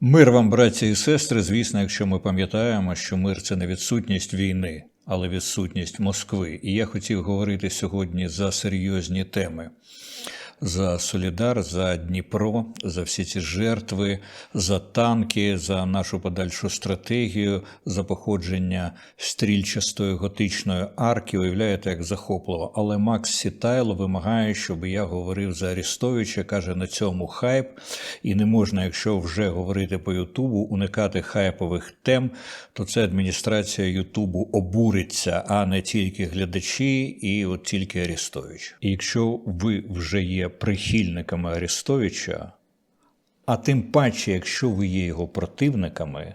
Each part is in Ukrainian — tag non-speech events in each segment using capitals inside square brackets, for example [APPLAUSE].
Мир вам, браті і сестри, звісно, якщо ми пам'ятаємо, що мир це не відсутність війни, але відсутність Москви. І я хотів говорити сьогодні за серйозні теми. За Солідар, за Дніпро, за всі ці жертви, за танки, за нашу подальшу стратегію, за походження стрільчастої готичної арки. Уявляєте, як захопливо. Але Макс Сітайло вимагає, щоб я говорив за Арістовича, каже, на цьому хайп. І не можна, якщо вже говорити по Ютубу, уникати хайпових тем, то це адміністрація Ютубу обуриться, а не тільки глядачі і от тільки Арістович. І якщо ви вже є прихильниками Арістовича, а тим паче, якщо ви є його противниками,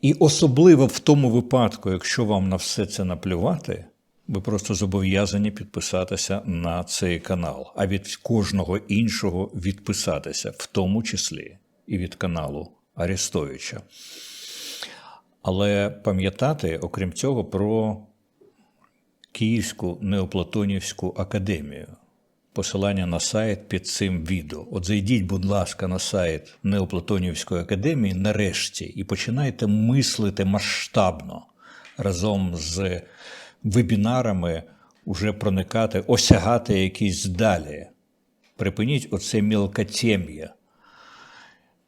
і особливо в тому випадку, якщо вам на все це наплювати, ви просто зобов'язані підписатися на цей канал, а від кожного іншого відписатися, в тому числі і від каналу Арестовича. Але пам'ятати, окрім цього, про Київську Неоплатонівську академію. Посилання на сайт під цим відео. От зайдіть, будь ласка, на сайт Неоплатонівської академії нарешті і починайте мислити масштабно разом з вебінарами, уже проникати, осягати якісь далі. Припиніть оце мілкотєм'я.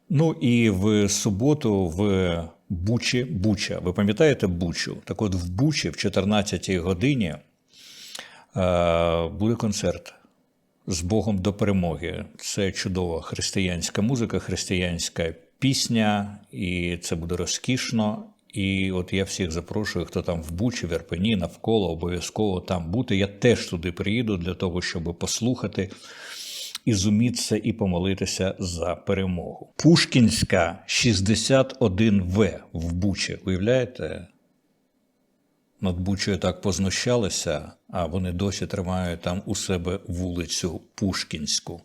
Ну і в суботу в Бучі, Буча. Ви пам'ятаєте Бучу? Так от в Бучі в 14-й годині е, буде концерт з Богом до перемоги. Це чудова християнська музика, християнська пісня, і це буде розкішно. І от я всіх запрошую, хто там в Бучі, в навколо обов'язково там бути. Я теж туди приїду для того, щоб послухати ізумітися і помолитися за перемогу. Пушкінська 61В в Бучі. Уявляєте? Над Бучою так познущалися, а вони досі тримають там у себе вулицю Пушкінську.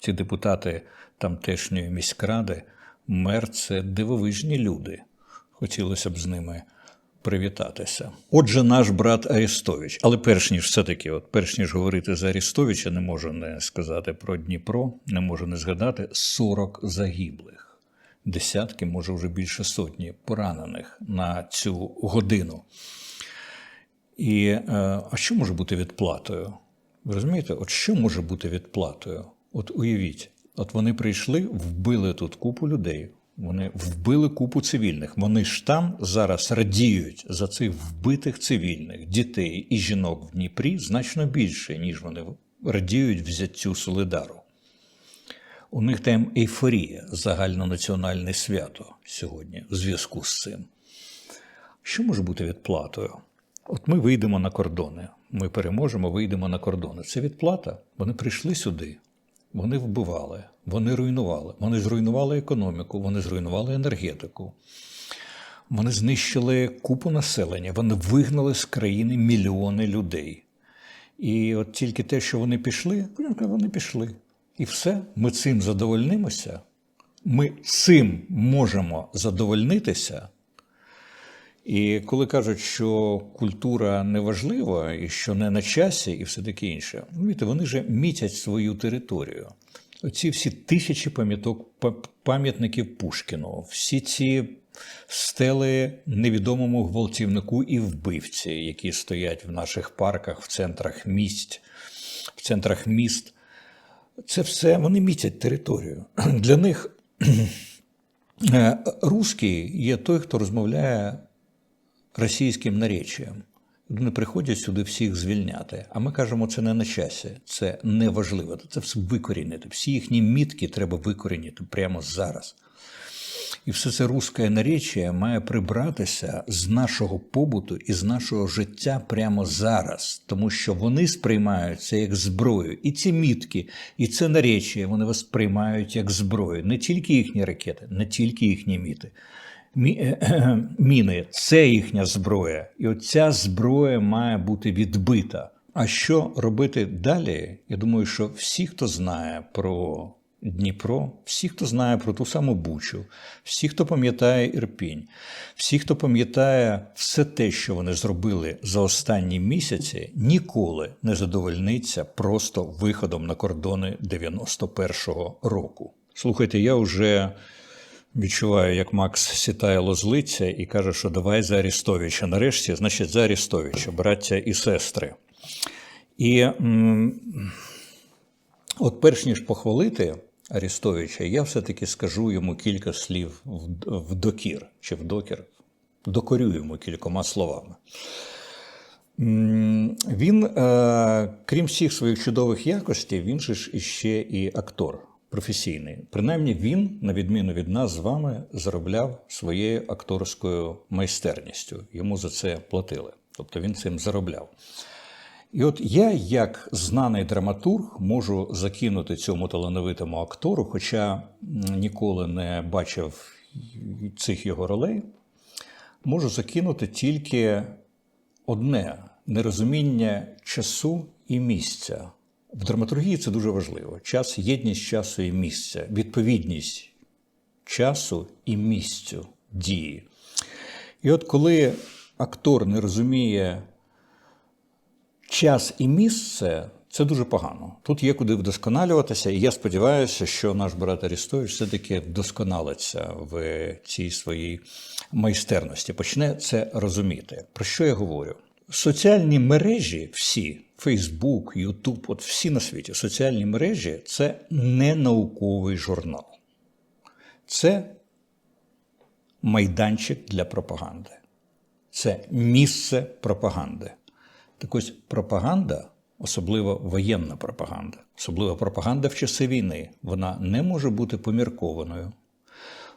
Ці депутати тамтешньої міськради, мер це дивовижні люди. Хотілося б з ними привітатися. Отже, наш брат Арістович. Але перш ніж все-таки, от перш ніж говорити за Арістовича, не можу не сказати про Дніпро, не можу не згадати 40 загиблих, десятки, може вже більше сотні поранених на цю годину. І е, а що може бути відплатою? Ви розумієте, от що може бути відплатою? От уявіть, от вони прийшли, вбили тут купу людей. Вони вбили купу цивільних. Вони ж там зараз радіють за цих вбитих цивільних дітей і жінок в Дніпрі значно більше, ніж вони радіють взяттю Солидару. У них там ейфорія, загальнонаціональне свято сьогодні в зв'язку з цим. Що може бути відплатою? От ми вийдемо на кордони. Ми переможемо, вийдемо на кордони. Це відплата. Вони прийшли сюди, вони вбивали, вони руйнували. Вони зруйнували економіку, вони зруйнували енергетику. Вони знищили купу населення, вони вигнали з країни мільйони людей. І от тільки те, що вони пішли, вони пішли. І все, ми цим задовольнимося. Ми цим можемо задовольнитися. І коли кажуть, що культура не важлива і що не на часі, і все таке інше, розумієте, вони ж мітять свою територію. Оці всі тисячі пам'яток пам'ятників Пушкіну, всі ці стели невідомому гвалтівнику і вбивці, які стоять в наших парках, в центрах міст, в центрах міст. Це все вони мітять територію. Для них [CLEARS THROAT] русський є той, хто розмовляє російським наречіям. Вони приходять сюди всіх звільняти. А ми кажемо, це не на часі, це не важливо. Це все викорінити. Всі їхні мітки треба викорінити прямо зараз. І все це русське наречія має прибратися з нашого побуту і з нашого життя прямо зараз, тому що вони сприймають це як зброю. І ці мітки, і це наречія, вони вас сприймають як зброю. Не тільки їхні ракети, не тільки їхні міти. [CLEARS THROAT] міни це їхня зброя, і оця зброя має бути відбита. А що робити далі? Я думаю, що всі, хто знає про Дніпро, всі, хто знає про ту саму Бучу, всі, хто пам'ятає Ірпінь, всі, хто пам'ятає все те, що вони зробили за останні місяці, ніколи не задовольниться просто виходом на кордони 91-го року. Слухайте, я вже відчуваю, як Макс Сітайло злиться і каже, що давай за Арестовича. Нарешті, значить, за Арестовича, браття і сестри. І от перш ніж похвалити Арестовича, я все-таки скажу йому кілька слів в, в докір чи в докір. Докорю йому кількома словами. Він, е, крім всіх своїх чудових якостей, він же ж іще і актор професійний. Принаймні, він, на відміну від нас з вами, заробляв своєю акторською майстерністю. Йому за це платили. Тобто він цим заробляв. І от я, як знаний драматург, можу закинути цьому талановитому актору, хоча ніколи не бачив цих його ролей, можу закинути тільки одне нерозуміння часу і місця. В драматургії це дуже важливо. Час, єдність часу і місця, відповідність часу і місцю дії. І от коли актор не розуміє час і місце, це дуже погано. Тут є куди вдосконалюватися, і я сподіваюся, що наш брат Арістович все-таки вдосконалиться в цій своїй майстерності, почне це розуміти. Про що я говорю? Соціальні мережі, всі, Фейсбук, Ютуб, от всі на світі, соціальні мережі це не науковий журнал. Це майданчик для пропаганди. Це місце пропаганди. Так ось пропаганда, особливо воєнна пропаганда, особливо пропаганда в часи війни, вона не може бути поміркованою,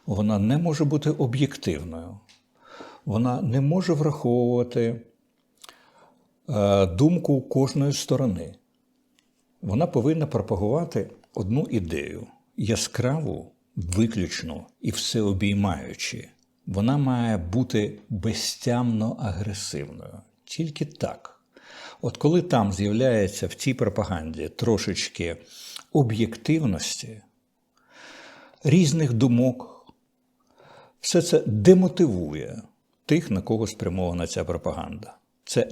вона не може бути об'єктивною, вона не може враховувати думку кожної сторони. Вона повинна пропагувати одну ідею яскраву, виключну і всеобіймаючу. Вона має бути безтямно агресивною. Тільки так. От коли там з'являється в цій пропаганді трошечки об'єктивності, різних думок, все це демотивує тих, на кого спрямована ця пропаганда. Це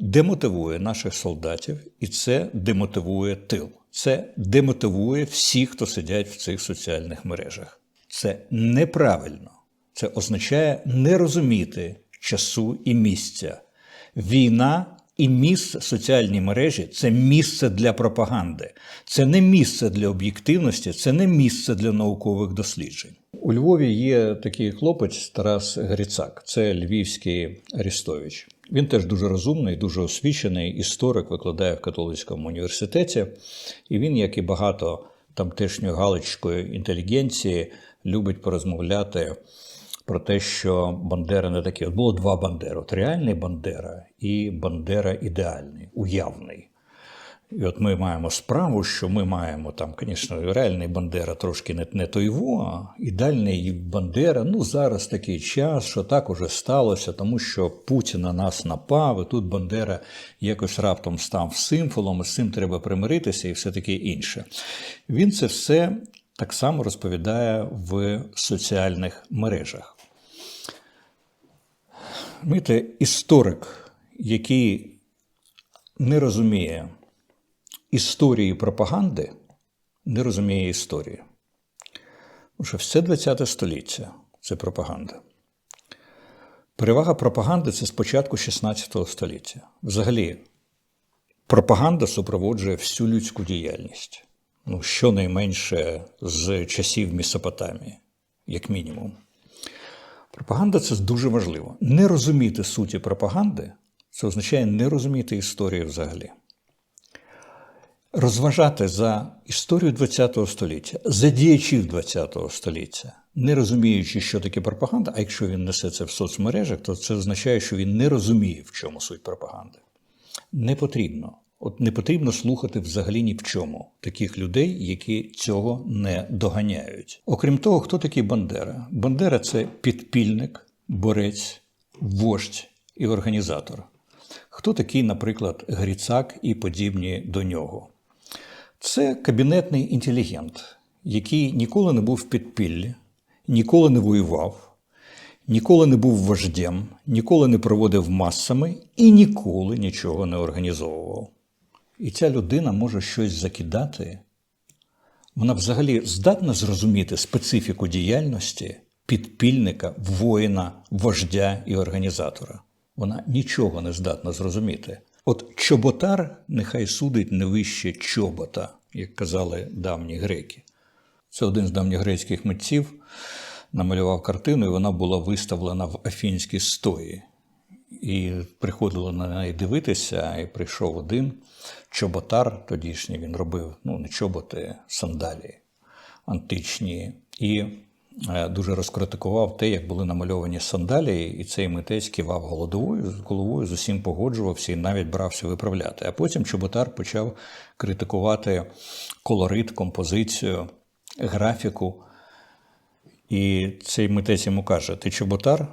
демотивує наших солдатів, і це демотивує тил. Це демотивує всіх, хто сидять в цих соціальних мережах. Це неправильно. Це означає не розуміти часу і місця. Війна і місце соціальні мережі це місце для пропаганди. Це не місце для об'єктивності, це не місце для наукових досліджень. У Львові є такий хлопець Тарас Грицак, це львівський Арістович. Він теж дуже розумний, дуже освічений історик, викладає в католицькому університеті. І він, як і багато тамтешньої галочкої інтелігенції, любить порозмовляти про те, що Бандера не такі. От було два Бандери: от реальний Бандера і Бандера ідеальний, уявний. І от ми маємо справу, що ми маємо там, звісно, реальний Бандера трошки не, не той а ідеальний Бандера. Ну, зараз такий час, що так уже сталося, тому що Путін на нас напав, і тут Бандера якось раптом став символом, і з цим треба примиритися і все таке інше. Він це все так само розповідає в соціальних мережах. Знаєте, історик, який не розуміє історії пропаганди, не розуміє історії. Тому все ХХ століття це пропаганда. Перевага пропаганди це спочатку 16 століття. Взагалі, пропаганда супроводжує всю людську діяльність. Ну, щонайменше з часів Месопотамії, як мінімум. Пропаганда це дуже важливо. Не розуміти суті пропаганди це означає не розуміти історію взагалі. Розважати за історію ХХ століття, за діячів ХХ століття, не розуміючи, що таке пропаганда, а якщо він несе це в соцмережах, то це означає, що він не розуміє, в чому суть пропаганди. Не потрібно. От не потрібно слухати взагалі ні в чому таких людей, які цього не доганяють. Окрім того, хто такий Бандера? Бандера це підпільник, борець, вождь і організатор. Хто такий, наприклад, Гріцак і подібні до нього? Це кабінетний інтелігент, який ніколи не був в підпіллі, ніколи не воював, ніколи не був вождем, ніколи не проводив масами і ніколи нічого не організовував. І ця людина може щось закидати Вона взагалі здатна зрозуміти специфіку діяльності підпільника, воїна, вождя і організатора. Вона нічого не здатна зрозуміти. От чоботар нехай судить не вище чобота, як казали давні греки. Це один з давньогрецьких митців намалював картину, і вона була виставлена в Афінській стої. І приходило на неї дивитися, і прийшов один чоботар, тодішній він робив ну, не чоботи, сандалії античні, і дуже розкритикував те, як були намальовані сандалії, і цей митець кивав головою, головою з усім погоджувався і навіть брався виправляти. А потім чоботар почав критикувати колорит, композицію, графіку. І цей митець йому каже: Ти чоботар?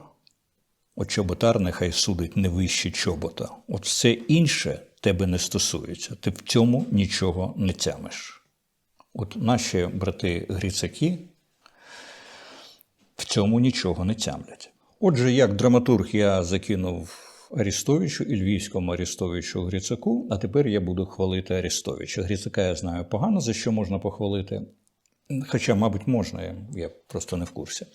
От чоботар нехай судить не вище чобота. От все інше тебе не стосується. Ти в цьому нічого не тямиш. От наші брати гріцаки в цьому нічого не тямлять. Отже, як драматург я закинув Арістовичу і Львівському Арістовичу Гріцаку, а тепер я буду хвалити Арістовича. Гріцака я знаю погано, за що можна похвалити. Хоча, мабуть, можна, я- просто не в курсі.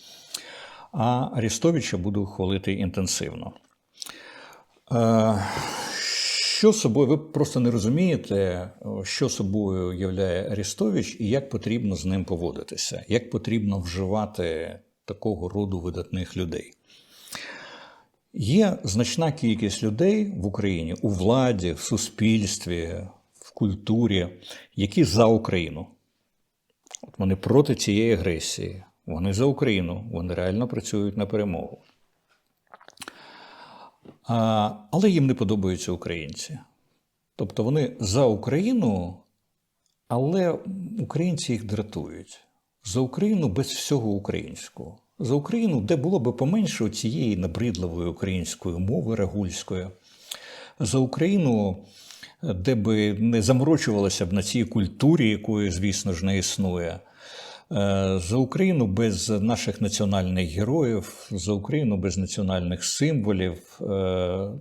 А Арістовича буду хвалити інтенсивно. Що собою, ви просто не розумієте, що собою являє Арістович і як потрібно з ним поводитися, як потрібно вживати такого роду видатних людей. Є значна кількість людей в Україні у владі, в суспільстві, в культурі, які за Україну. От вони проти цієї агресії, вони за Україну, вони реально працюють на перемогу. А, але їм не подобаються українці. Тобто вони за Україну, але українці їх дратують. За Україну без всього українського. За Україну, де було би поменше цієї набридливої української мови рагульської. За Україну, де би не заморочувалося б на цій культурі, якої, звісно ж, не існує. Е, За Україну без наших національних героїв, за Україну без національних символів, е,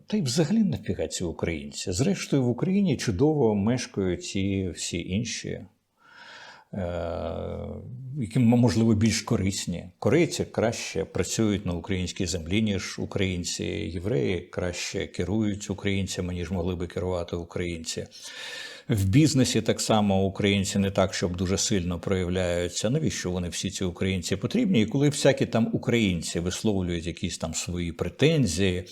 та й взагалі нафіга ці українці. Зрештою, в Україні чудово мешкають і всі інші, які, можливо, більш корисні. Корейці краще працюють на українській землі, ніж українці. Євреї краще керують українцями, ніж могли би керувати українці. В бізнесі так само українці не так, щоб дуже сильно проявляються. Навіщо вони всі ці українці потрібні? І коли всякі там українці висловлюють якісь там свої претензії,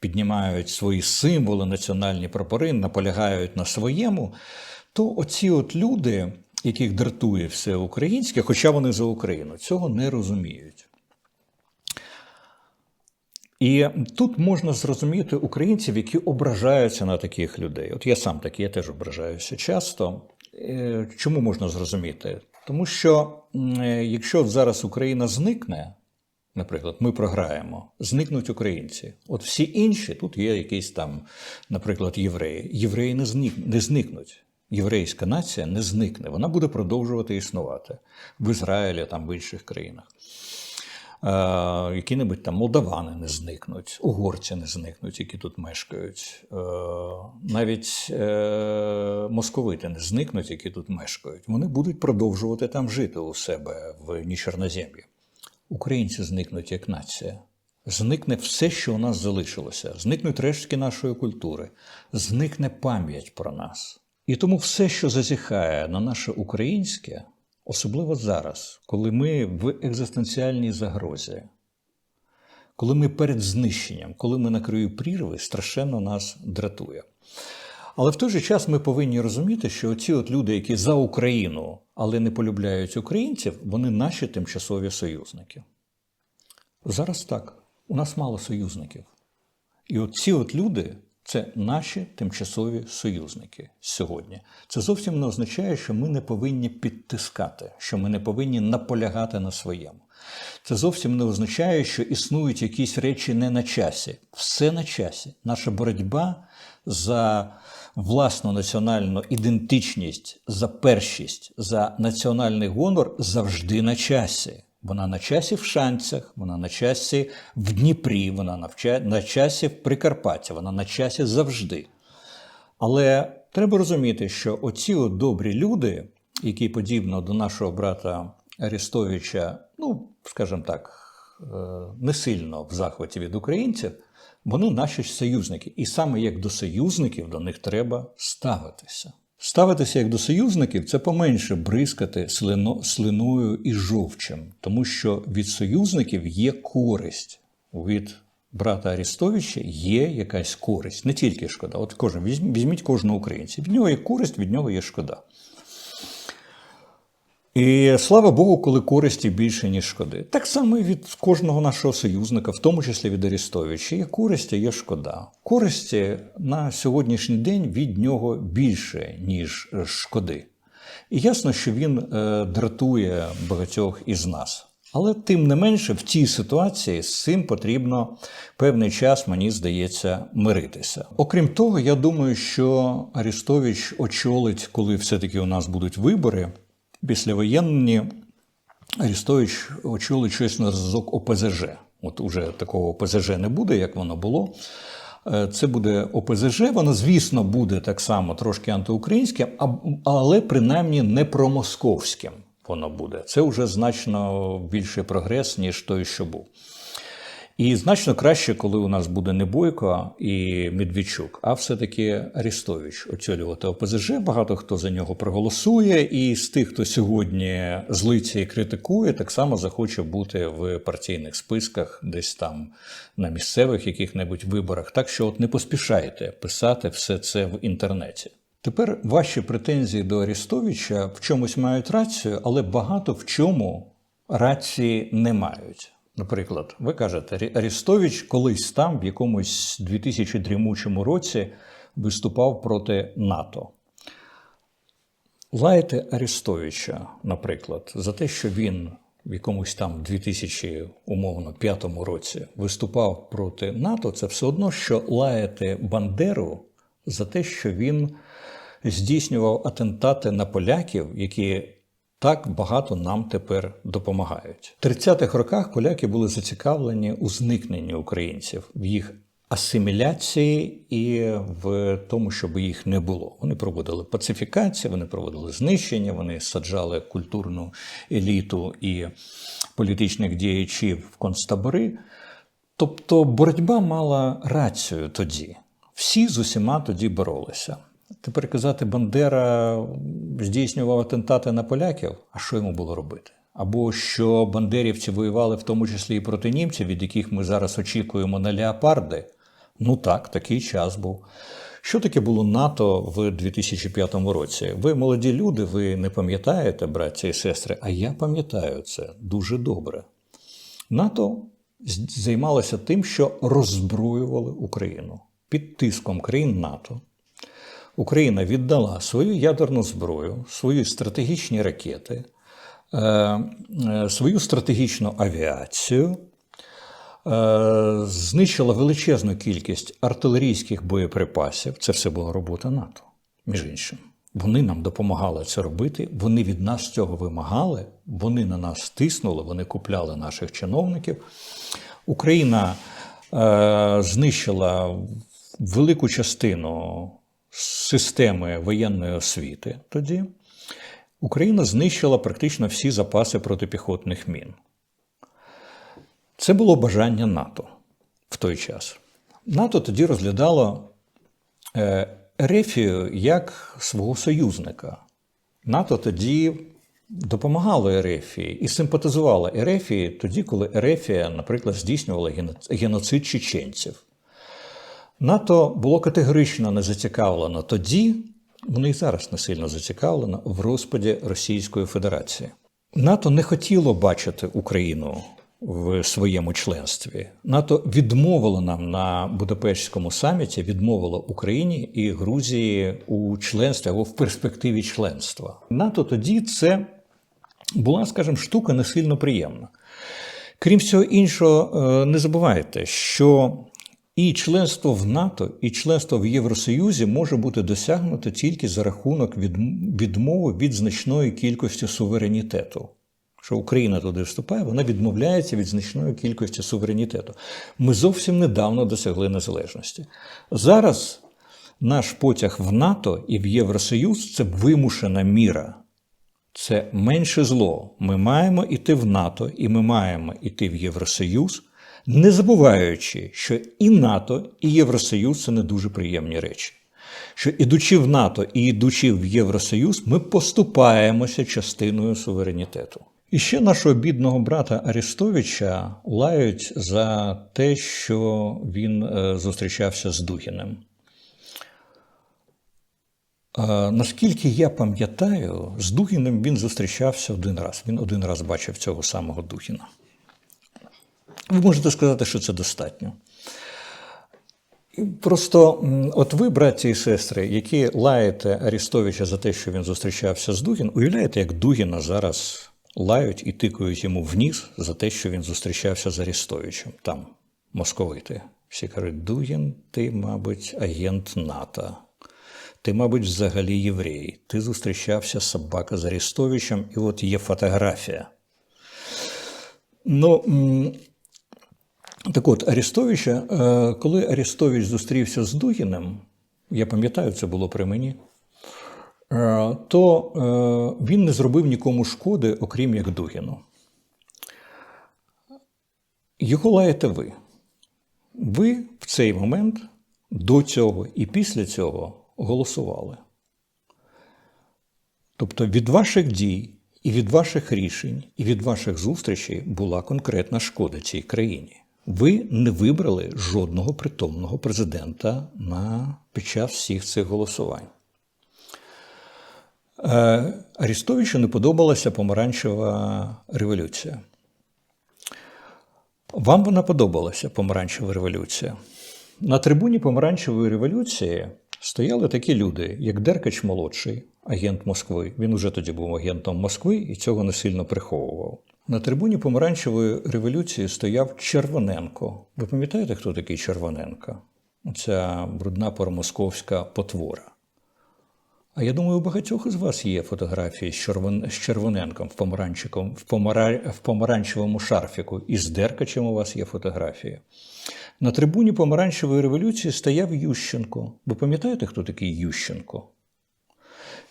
піднімають свої символи, національні прапори, наполягають на своєму, то оці от люди, яких дратує все українське, хоча вони за Україну, цього не розуміють. І тут можна зрозуміти українців, які ображаються на таких людей. От я сам такий, я теж ображаюся часто. Е, Чому можна зрозуміти? Тому що е, якщо зараз Україна зникне, наприклад, ми програємо, зникнуть українці. От всі інші, тут є якісь там, наприклад, євреї. Євреї не зникнуть. Єврейська нація не зникне, вона буде продовжувати існувати в Ізраїлі, там в інших країнах. Е, які-небудь там молдавани не зникнуть, угорці не зникнуть, які тут мешкають. Е, навіть е, московити не зникнуть, які тут мешкають. Вони будуть продовжувати там жити у себе в Нічорнозем'ї. Українці зникнуть як нація. Зникне все, що у нас залишилося, зникнуть рештки нашої культури, зникне пам'ять про нас. І тому все, що зазіхає на наше українське, особливо зараз, коли ми в екзистенціальній загрозі, коли ми перед знищенням, коли ми на краю прірви, страшенно нас дратує. Але в той же час ми повинні розуміти, що ці от люди, які за Україну, але не полюбляють українців, вони наші тимчасові союзники. Зараз так. У нас мало союзників. І от ці от люди це наші тимчасові союзники сьогодні. Це зовсім не означає, що ми не повинні підтискати, що ми не повинні наполягати на своєму. Це зовсім не означає, що існують якісь речі не на часі. Все на часі. Наша боротьба за власну національну ідентичність, за першість, за національний гонор завжди на часі. Вона на часі в Шанцях, вона на часі в Дніпрі, вона на, часі в Прикарпатті, вона на часі завжди. Але треба розуміти, що оці от добрі люди, який подібно до нашого брата Арестовича, ну, скажімо так, е, не сильно в захваті від українців, вони наші союзники. І саме як до союзників до них треба ставитися. Ставитися як до союзників це поменше бризкати слино, слиною і жовчем, тому що від союзників є користь. Від брата Арістовича є якась користь, не тільки шкода. От кожен візьміть, кожного українця. Від нього є користь, від нього є шкода. І слава Богу, коли користі більше, ніж шкоди. Так само і від кожного нашого союзника, в тому числі від Арестовича, є користі, є шкода. Користі на сьогоднішній день від нього більше, ніж шкоди. І ясно, що він е, дратує багатьох із нас. Але тим не менше, в цій ситуації з цим потрібно певний час, мені здається, миритися. Окрім того, я думаю, що Арестович очолить, коли все-таки у нас будуть вибори післявоєнні, Арістович очолив щось на зразок ОПЗЖ. От уже такого ОПЗЖ не буде, як воно було. Е, Це буде ОПЗЖ, воно, звісно, буде так само трошки антиукраїнським, але принаймні не промосковським воно буде. Це вже значно більший прогрес, ніж той, що був. І значно краще, коли у нас буде не Бойко і Медведчук, а все-таки Арестович очолювати ОПЗЖ. Багато хто за нього проголосує, і з тих, хто сьогодні злиться і критикує, так само захоче бути в партійних списках, десь там на місцевих яких-небудь виборах. Так що от не поспішайте писати все це в інтернеті. Тепер ваші претензії до Арестовича в чомусь мають рацію, але багато в чому рації не мають. Наприклад, ви кажете, Арі- Арестович колись там, в якомусь 2003 році, виступав проти НАТО. Лаєте Арестовича, наприклад, за те, що він в якомусь там 2000, умовно, п'ятому році виступав проти НАТО, це все одно, що лаєте Бандеру за те, що він здійснював атентати на поляків, які так багато нам тепер допомагають. В 30-х роках поляки були зацікавлені у зникненні українців, в їх асиміляції і в тому, щоб їх не було. Вони проводили пацифікацію, вони проводили знищення, вони саджали культурну еліту і політичних діячів в концтабори. Тобто боротьба мала рацію тоді. Всі з усіма тоді боролися. Тепер казати, Бандера здійснював атентати на поляків, а що йому було робити? Або що бандерівці воювали в тому числі і проти німців, від яких ми зараз очікуємо на леопарди. Ну так, такий час був. Що таке було НАТО в 2005 році? Ви молоді люди, ви не пам'ятаєте, браття і сестри, а я пам'ятаю це дуже добре. НАТО займалося тим, що роззброювали Україну під тиском країн НАТО. Україна віддала свою ядерну зброю, свої стратегічні ракети, е, е, свою стратегічну авіацію, е, знищила величезну кількість артилерійських боєприпасів. Це все була робота НАТО, між іншим. Вони нам допомагали це робити, вони від нас цього вимагали, вони на нас тиснули, вони купляли наших чиновників. Україна е, знищила велику частину системи воєнної освіти тоді. Україна знищила практично всі запаси протипіхотних мін. Це було бажання НАТО в той час. НАТО тоді розглядало е, Ерефію як свого союзника. НАТО тоді допомагало Ерефії і симпатизувало Ерефії тоді, коли Ерефія, наприклад, здійснювала геноцид чеченців. НАТО було категорично не зацікавлено тоді, воно і зараз не сильно зацікавлено в розпаді Російської Федерації. НАТО не хотіло бачити Україну в своєму членстві. НАТО відмовило нам на Будапештському саміті, відмовило Україні і Грузії у членстві або в перспективі членства. НАТО тоді це була, скажімо, штука не сильно приємна. Крім всього іншого, е, не забувайте, що і членство в НАТО, і членство в Євросоюзі може бути досягнуто тільки за рахунок відмови від значної кількості суверенітету. Що Україна туди вступає, вона відмовляється від значної кількості суверенітету. Ми зовсім недавно досягли незалежності. Зараз наш потяг в НАТО і в Євросоюз це вимушена міра. це менше зло. Ми маємо йти в НАТО і ми маємо йти в Євросоюз, не забуваючи, що і НАТО, і Євросоюз це не дуже приємні речі. Що ідучи в НАТО і ідучи в Євросоюз, ми поступаємося частиною суверенітету. І ще нашого бідного брата Арестовича лають за те, що він е, зустрічався з Дугіним. Е, Наскільки я пам'ятаю, з Дугіним він зустрічався один раз. Він один раз бачив цього самого Дугіна. Ви можете сказати, що це достатньо. Просто от ви, браті і сестри, які лаєте Арістовича за те, що він зустрічався з Дугін, уявляєте, як Дугіна зараз лають і тикають йому в ніс за те, що він зустрічався з Арістовичем, там, московити. Всі кажуть, Дугін, ти, мабуть, агент НАТО. Ти, мабуть, взагалі єврей. Ти зустрічався собака з Арістовичем, і от є фотографія. Ну, так от, Арістовича, е, коли Арістович зустрівся з Дугіним, я пам'ятаю, це було при мені, е, то е, він не зробив нікому шкоди, окрім як Дугіну. Його лаєте ви. Ви в цей момент до цього і після цього голосували. Тобто від ваших дій і від ваших рішень, і від ваших зустрічей була конкретна шкода цій країні. Ви не вибрали жодного притомного президента на, під час всіх цих голосувань. Е, Арістовичу не подобалася помаранчева революція. Вам вона подобалася помаранчева революція. На трибуні помаранчевої революції стояли такі люди, як Деркач молодший, агент Москви. Він уже тоді був агентом Москви і цього не сильно приховував. На трибуні помаранчевої революції стояв Червоненко. Ви пам'ятаєте, хто такий Червоненко? Ця брудна промосковська потвора. А я думаю, у багатьох із вас є фотографії з, Червон... з Червоненком в, помаранчиком, в, помара... в помаранчевому шарфіку, і з Деркачем у вас є фотографії. На трибуні помаранчевої революції стояв Ющенко. Ви пам'ятаєте, хто такий Ющенко?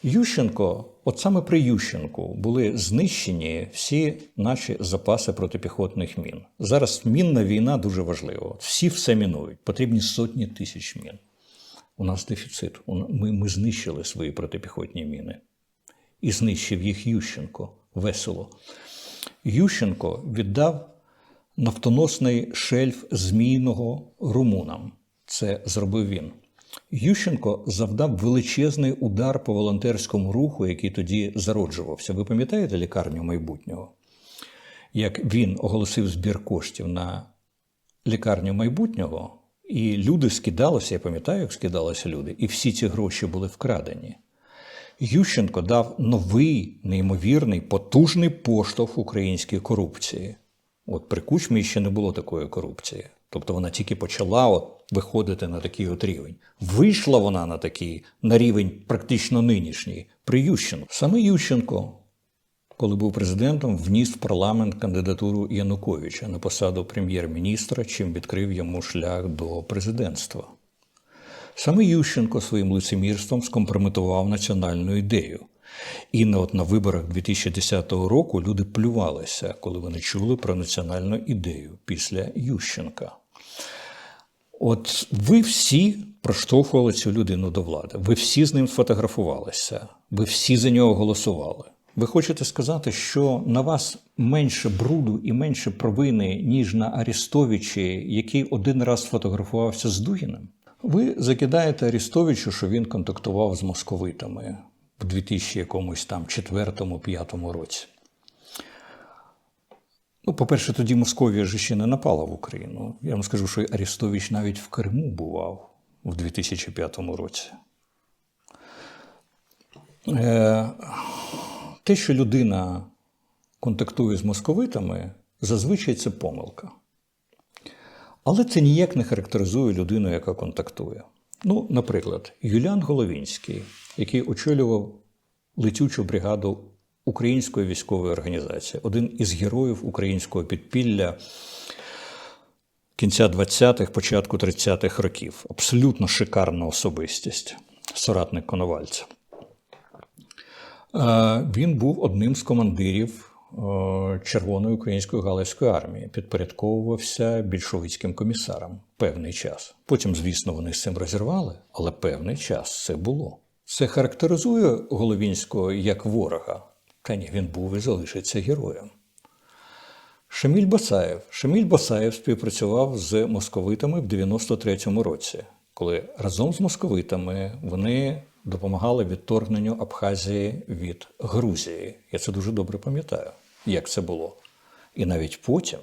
Ющенко, от саме при Ющенку були знищені всі наші запаси протипіхотних мін. Зараз мінна війна дуже важлива. Всі все мінують. Потрібні сотні тисяч мін. У нас дефіцит. Ми, ми знищили свої протипіхотні міни. І знищив їх Ющенко весело. Ющенко віддав нафтоносний шельф Змійного румунам. Це зробив він. Ющенко завдав величезний удар по волонтерському руху, який тоді зароджувався. Ви пам'ятаєте лікарню майбутнього? Як він оголосив збір коштів на лікарню майбутнього, і люди скидалися, я пам'ятаю, як скидалися люди, і всі ці гроші були вкрадені. Ющенко дав новий, неймовірний, потужний поштовх українській корупції. От при Кучмі ще не було такої корупції. Тобто вона тільки почала от виходити на такий от рівень. Вийшла вона на такий на рівень практично нинішній при Ющенку. Саме Ющенко, коли був президентом, вніс в парламент кандидатуру Януковича на посаду прем'єр-міністра, чим відкрив йому шлях до президентства. Саме Ющенко своїм лицемірством скомпрометував національну ідею. І не от на виборах 2010 року люди плювалися, коли вони чули про національну ідею після Ющенка. От ви всі проштовхували цю людину до влади. Ви всі з ним сфотографувалися, ви всі за нього голосували. Ви хочете сказати, що на вас менше бруду і менше провини, ніж на Арістовичі, який один раз сфотографувався з Дугіним? Ви закидаєте Арістовичу, що він контактував з московитами в 2000 якомусь там четвертому-п'ятому році. Ну, по-перше, тоді Московія ж ще не напала в Україну. Я вам скажу, що Арістович навіть в Криму бував в 2005 році. Е, те, що людина контактує з московитами, зазвичай це помилка. Але це ніяк не характеризує людину, яка контактує. Ну, наприклад, Юліан Головінський, який очолював летючу бригаду Української військової організації, один із героїв українського підпілля кінця 20-х, початку 30-х років. Абсолютно шикарна особистість, соратник Коновальця. Він був одним з командирів е, Червоної української галицької армії, підпорядковувався більшовицьким комісарам певний час. Потім, звісно, вони з цим розірвали, але певний час це було. Це характеризує Головінського як ворога. Та ні, він був і залишиться героєм. Шаміль Басаєв. Шаміль Басаєв співпрацював з московитами в 93-му році, коли разом з московитами вони допомагали відторгненню Абхазії від Грузії. Я це дуже добре пам'ятаю, як це було. І навіть потім,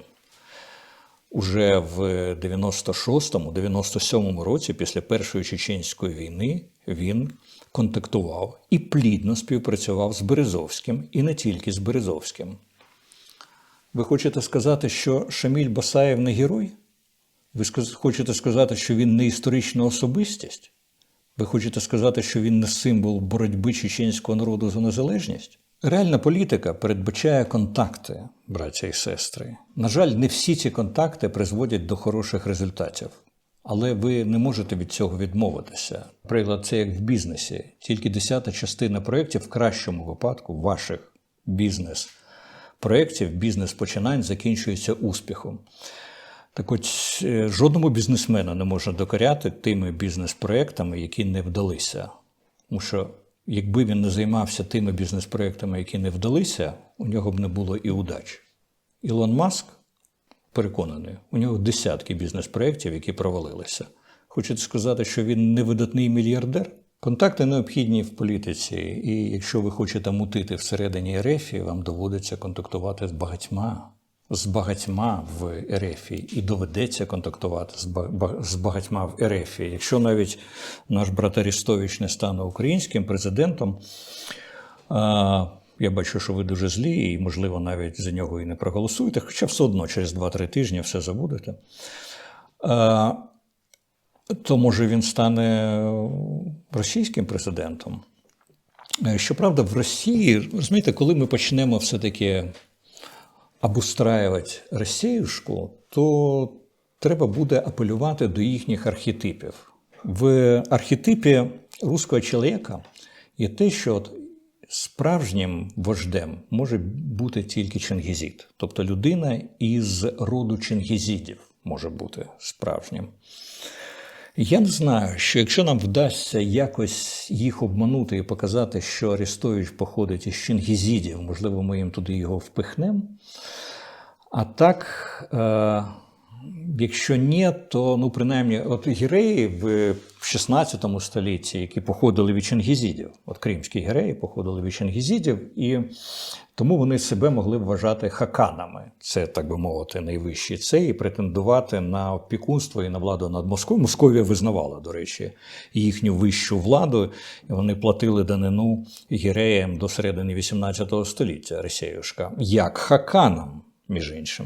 уже в 96-му, 97-му році, після Першої чеченської війни, він контактував і плідно співпрацював з Березовським, і не тільки з Березовським. Ви хочете сказати, що Шаміль Басаєв не герой? Ви хочете сказати, що він не історична особистість? Ви хочете сказати, що він не символ боротьби чеченського народу за незалежність? Реальна політика передбачає контакти, браття і сестри. На жаль, не всі ці контакти призводять до хороших результатів. Але ви не можете від цього відмовитися. Приклад, це як в бізнесі. Тільки десята частина проєктів в кращому випадку ваших бізнес проєктів, бізнес-починань закінчується успіхом. Так от е, жодному бізнесмену не можна докоряти тими бізнес-проектами, які не вдалися. Тому що якби він не займався тими бізнес-проектами, які не вдалися, у нього б не було і удач. Ілон Маск переконаний, у нього десятки бізнес-проєктів, які провалилися. Хочете сказати, що він не видатний мільярдер? Контакти необхідні в політиці, і якщо ви хочете мутити всередині РФ, вам доводиться контактувати з багатьма, з багатьма в РФ, і доведеться контактувати з ба- ба- з багатьма в РФ. Якщо навіть наш брат Арістович не стане українським президентом, я бачу, що ви дуже злі, і, можливо, навіть за нього і не проголосуєте, хоча все одно через 2-3 тижні все забудете. То може він стане російським президентом. Е, Щоправда, в Росії, розумієте, коли ми почнемо все-таки обустраювати Росіюшку, то треба буде апелювати до їхніх архетипів. В архетипі руського чоловіка є те, що от справжнім вождем може бути тільки чингізід, тобто людина із роду чингізідів може бути справжнім. Я не знаю, що якщо нам вдасться якось їх обманути і показати, що Арестович походить із Чингізідів, можливо, ми їм туди його впихнемо. А так, е, якщо ні, то ну, принаймні, от гіреї в 16 столітті, які походили від Чингізідів, от кримські гіреї походили від Чингізідів, і тому вони себе могли вважати хаканами. Це, так би мовити, найвищий це, і претендувати на опікунство і на владу над Москвою. Московія визнавала, до речі, їхню вищу владу, вони платили данину гіреям до середини 18 століття Росіюшка, як хаканам, між іншим.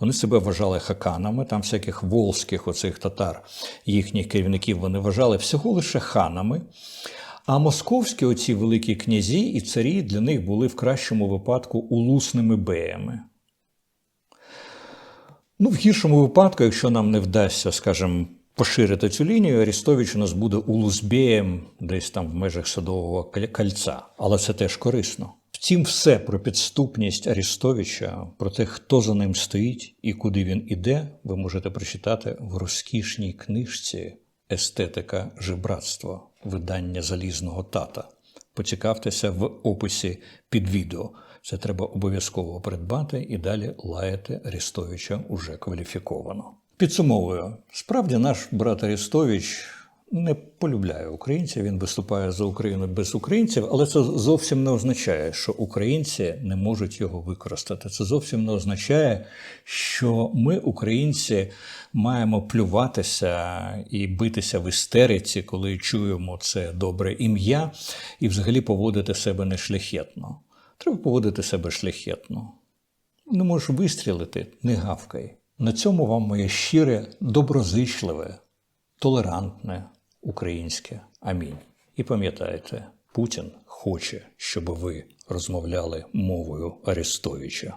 Вони себе вважали хаканами, там всяких волзьких оцих татар, їхніх керівників вони вважали всього лише ханами. А московські оці великі князі і царі для них були в кращому випадку улусними беями. Ну, в гіршому випадку, якщо нам не вдасться, скажімо, поширити цю лінію, Арістович у нас буде улузбеєм десь там в межах садового кольця. Але це теж корисно. Втім, все про підступність Арістовича, про те, хто за ним стоїть і куди він іде, ви можете прочитати в розкішній книжці Естетика жебратства, видання залізного тата. Поцікавтеся в описі під відео. Це треба обов'язково придбати і далі лаяти Арістовича уже кваліфіковано. Підсумовую, справді наш брат Арістович не полюбляє українців, він виступає за Україну без українців, але це зовсім не означає, що українці не можуть його використати. Це зовсім не означає, що ми, українці, маємо плюватися і битися в істериці, коли чуємо це добре ім'я, і взагалі поводити себе нешляхетно. Треба поводити себе шляхетно. Не можеш вистрілити, не гавкай. На цьому вам моє щире, доброзичливе, толерантне українське амінь. І пам'ятайте, Путін хоче, щоб ви розмовляли мовою Арестовича.